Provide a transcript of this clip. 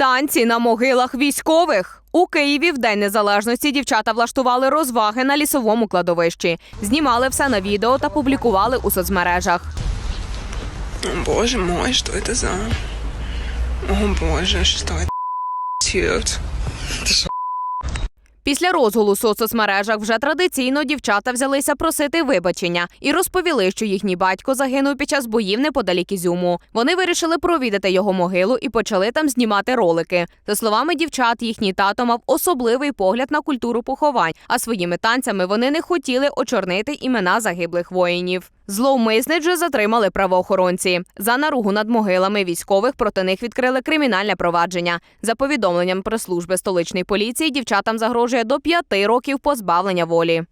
Танці на могилах військових. У Києві в День Незалежності дівчата влаштували розваги на лісовому кладовищі. Знімали все на відео та публікували у соцмережах. О, боже мой, що це за... О боже, що це? Це тет? Після розголосу у соцмережах вже традиційно дівчата взялися просити вибачення і розповіли, що їхній батько загинув під час боїв неподалік Ізюму. Вони вирішили провідати його могилу і почали там знімати ролики. За словами дівчат, їхній тато мав особливий погляд на культуру поховань, а своїми танцями вони не хотіли очорнити імена загиблих воїнів. Зловмисниць затримали правоохоронці. За наругу над могилами військових проти них відкрили кримінальне провадження. За повідомленням прес-служби столичної поліції, дівчатам загрожує до п'яти років позбавлення волі.